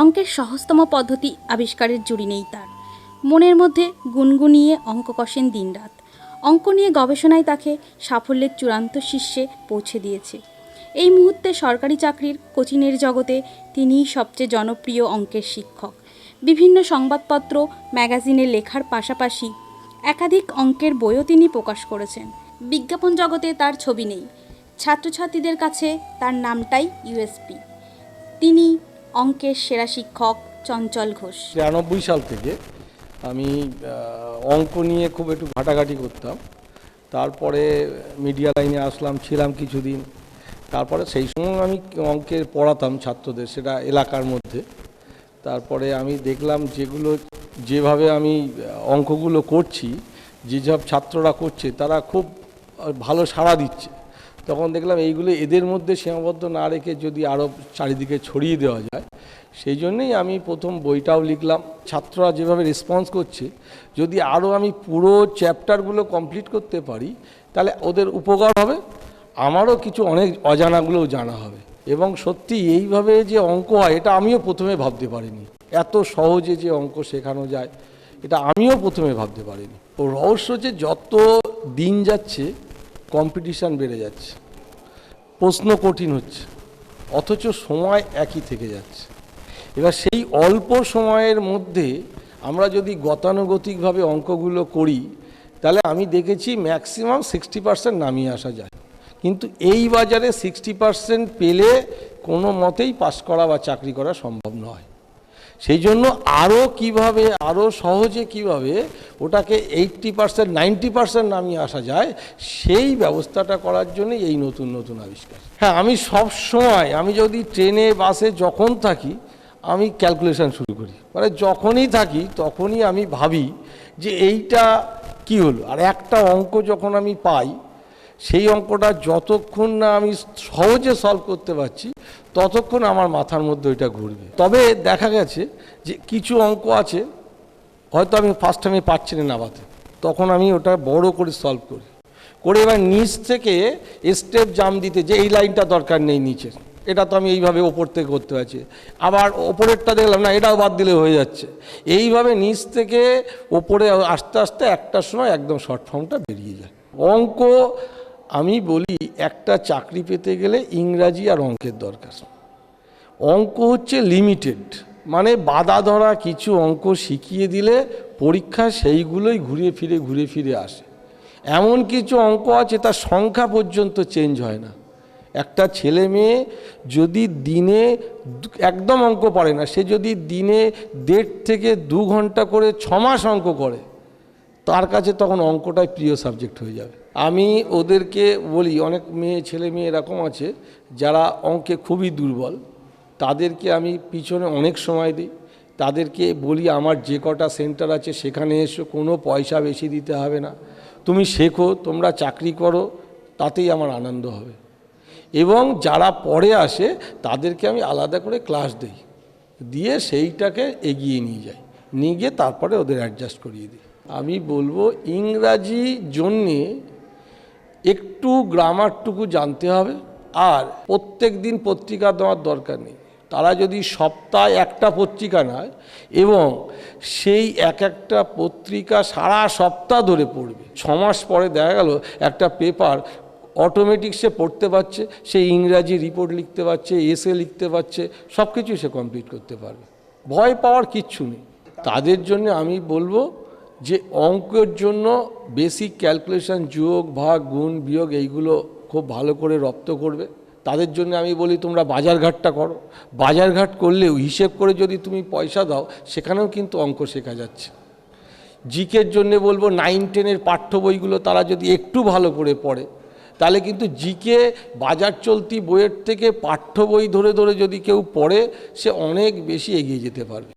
অঙ্কের সহজতম পদ্ধতি আবিষ্কারের জুড়ি নেই তার। মনের মধ্যে গুনগুনিয়ে অঙ্ক কষেন দিনরাত। অঙ্ক নিয়ে গবেষণায় তাকে সাফল্যের চূড়ান্ত শীর্ষে পৌঁছে দিয়েছে। এই মুহূর্তে সরকারি চাকরির কোচিংয়ের জগতে তিনিই সবচেয়ে জনপ্রিয় অঙ্কের শিক্ষক। বিভিন্ন সংবাদপত্র, ম্যাগাজিনে লেখার পাশাপাশি একাধিক অঙ্কের বইও তিনি প্রকাশ করেছেন। বিজ্ঞাপন জগতে তার ছবি নেই। ছাত্রছাত্রীদের কাছে তার নামটাই ইউএসপি তিনি অঙ্কের সেরা শিক্ষক চঞ্চল ঘোষ। তিরানব্বই সাল থেকে আমি অঙ্ক নিয়ে খুব একটু ঘাটাঘাটি করতাম। তারপরে মিডিয়া লাইনে আসলাম, ছিলাম কিছুদিন। তারপরে সেই সময় আমি অঙ্কের পড়াতাম ছাত্রদের, সেটা এলাকার মধ্যে। তারপরে আমি দেখলাম যেগুলো, যেভাবে আমি অঙ্কগুলো করছি, যেসব ছাত্ররা করছে, তারা খুব ভালো সাড়া দিচ্ছে। তখন দেখলাম এইগুলো এদের মধ্যে সীমাবদ্ধ না রেখে যদি আরও চারিদিকে ছড়িয়ে দেওয়া যায় সেই জন্যেই আমি প্রথম বইটাও লিখলাম। ছাত্ররা যেভাবে রেসপন্স করছে, যদি আরও আমি পুরো চ্যাপ্টারগুলো কমপ্লিট করতে পারি, তাহলে ওদের উপকার হবে, আমারও কিছু অনেক অজানাগুলোও জানা হবে। এবং সত্যি এইভাবে যে অঙ্ক হয়, এটা আমিও প্রথমে ভাবতে পারিনি। এত সহজে যে অঙ্ক শেখানো যায়, এটা আমিও প্রথমে ভাবতে পারিনি। ও রহস্য যে যত দিন যাচ্ছে কম্পিটিশান বেড়ে যাচ্ছে, প্রশ্ন কঠিন হচ্ছে, অথচ সময় একই থেকে যাচ্ছে। এবার সেই অল্প সময়ের মধ্যে আমরা যদি গতানুগতিকভাবে অঙ্কগুলো করি, তাহলে আমি দেখেছি ম্যাক্সিমাম সিক্সটি পার্সেন্ট নামিয়ে আসা যায়। কিন্তু এই বাজারে সিক্সটি পার্সেন্ট পেলে কোনো মতেই পাস করা বা চাকরি করা সম্ভব নয়। সেই জন্য আরও কীভাবে আরও সহজে কীভাবে ওটাকে এইট্টি পার্সেন্ট নাইনটি পার্সেন্ট নামিয়ে আসা যায়, সেই ব্যবস্থাটা করার জন্য এই নতুন নতুন আবিষ্কার। হ্যাঁ আমি সব সময় আমি যদি ট্রেনে, বাসে যখন থাকি আমি ক্যালকুলেশন শুরু করি। মানে যখনই থাকি, তখনই আমি ভাবি যে এইটা কি হলো? আর একটা অঙ্ক যখন আমি পাই, সেই অঙ্কটা যতক্ষণ না আমি সহজে সলভ করতে পারছি, ততক্ষণ আমার মাথার মধ্যে ওইটা ঘুরবে। তবে দেখা গেছে যে কিছু অঙ্ক আছে, হয়তো আমি ফার্স্ট টাইমে পাচ্ছি না নামাতে। তখন আমি ওটা বড় করে সলভ করি। করে এবার নিচ থেকে স্টেপ জাম দিতে যে এই লাইনটা দরকার নেই নিচের। এটা তো আমি এইভাবে ওপর থেকে করতে পারছি। আবার ওপরেরটা দেখলাম, না, এটাও বাদ দিলে হয়ে যাচ্ছে। এইভাবে নিচ থেকে ওপরে আস্তে আস্তে একটার সময় একদম শর্ট ফর্মটা বেরিয়ে যায়। অঙ্ক, আমি বলি, একটা চাকরি পেতে গেলে ইংরাজি আর অঙ্কের দরকার। অঙ্ক হচ্ছে লিমিটেড মানে বাধা ধরা কিছু অঙ্ক শিখিয়ে দিলে পরীক্ষা সেইগুলোই ঘুরে ফিরে ঘুরে ফিরে আসে। এমন কিছু অঙ্ক আছে, তার সংখ্যা পর্যন্ত চেঞ্জ হয় না। একটা ছেলে মেয়ে যদি দিনে একদম অঙ্ক পারে না, সে যদি দিনে দেড় থেকে দু ঘণ্টা করে ছ মাস অঙ্ক করে, তার কাছে তখন অঙ্কটাই প্রিয় সাবজেক্ট হয়ে যাবে। আমি ওদেরকে বলি, অনেক মেয়ে, ছেলে মেয়ে এরকম আছে, যারা অঙ্কে খুবই দুর্বল, তাদেরকে আমি পিছনে অনেক সময় দিই, তাদেরকে বলি, আমার যে কটা সেন্টার আছে সেখানে এসো, কোনো পয়সা বেশি দিতে হবে না। তুমি শেখো, তোমরা চাকরি করো, তাতেই আমার আনন্দ হবে। এবং যারা পরে আসে, তাদেরকে আমি আলাদা করে ক্লাস দিই। দিয়ে সেইটাকে এগিয়ে নিয়ে যাই। নিয়ে গিয়ে তারপরে ওদের অ্যাডজাস্ট করিয়ে দিই। আমি বলব, ইংরাজি জন্যে একটু গ্রামারটুকু জানতে হবে। আর প্রত্যেক দিন পত্রিকা দেওয়ার দরকার নেই। তারা যদি সপ্তাহে একটা পত্রিকা নেয় এবং সেই এক একটা পত্রিকা সারা সপ্তাহ ধরে পড়বে, ছমাস পরে দেখা গেল একটা পেপার অটোমেটিক সে পড়তে পারছে, সে ইংরাজি রিপোর্ট লিখতে পারছে এসে লিখতে পারছে সব কিছুই সে কমপ্লিট করতে পারবে। ভয় পাওয়ার কিচ্ছু নেই। তাদের জন্য আমি বলব যে অঙ্কের জন্য বেসিক ক্যালকুলেশন যোগ, ভাগ, গুণ, বিয়োগ এইগুলো খুব ভালো করে রপ্ত করবে। তাদের জন্য আমি বলি তোমরা বাজারঘাটটা করো। বাজারঘাট করলেও হিসেব করে যদি তুমি পয়সা দাও, সেখানেও কিন্তু অঙ্ক শেখা যাচ্ছে। জিকের জন্য বলব নাইন টেনের পাঠ্য বইগুলো তারা যদি একটু ভালো করে পড়ে তাহলে কিন্তু জিকে বাজার চলতি বইয়ের থেকে পাঠ্য বই ধরে ধরে যদি কেউ পড়ে, সে অনেক বেশি এগিয়ে যেতে পারবে।